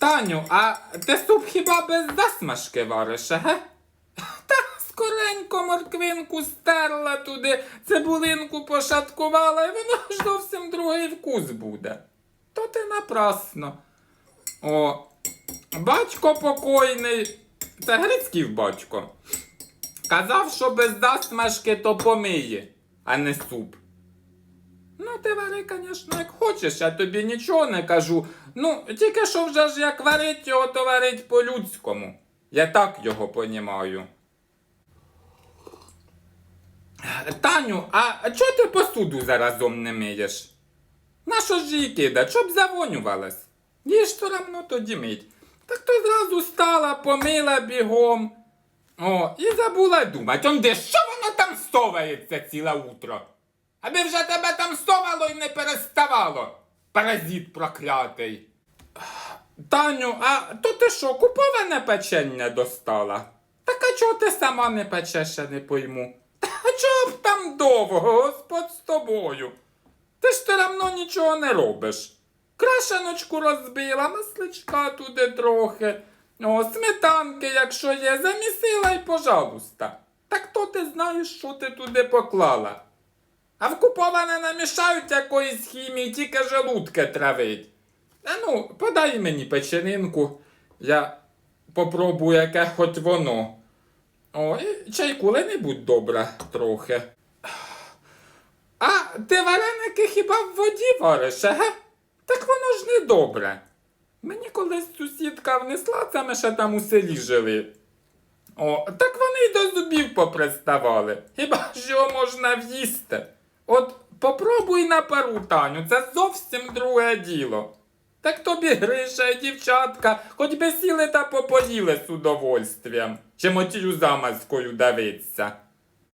Таню, а ти суп хіба без засмажки вариш, ага? Та скоренько морквинку стерла туди, цибулинку пошаткувала, і воно ж зовсім другий вкус буде. То ти напрасно. О, батько покойний, це Грицький батько. Казав, що без засмажки то помиє, а не суп. Ти вари, звісно, як хочеш, я тобі нічого не кажу. Ну, тільки що вже ж як варить його, то варить по-людському. Я так його понімаю. Таню, а чого ти посуду заразом не миєш? Нащо ж її кидать, щоб завонювалась? Їй ж все равно тоді мить. Так то зразу стала, помила бігом. О, і забула думать, он де що воно там совається ціле утро? Аби вже тебе там совало і не переставало, паразит проклятий. Таню, а то ти що, куповане печення достала? Так а чого ти сама не печеш, я не пойму. А чого б там довго, господь з тобою? Ти ж все равно нічого не робиш. Крашеночку розбила, масличка туди трохи. О, сметанки, якщо є, замісила й пожалуйста. Так то ти знаєш, що ти туди поклала. А в куповане намішають якоїсь хімії, тільки желудки травить. А ну, подай мені печенинку, я попробую, яке хоч воно. О, і чайку не-будь добра трохи. А ти вареники хіба в воді вариш, ага? Так воно ж не добре. Мені колись сусідка внесла, це ми ще там у селі жили. О, так вони й до зубів поприставали. Хіба ж його можна в'їсти? От попробуй на пару, Таню, це зовсім друге діло. Так тобі Гриша дівчатка, хоч би сіли та попоїли з удовольствием, чим отію замазкою давиться.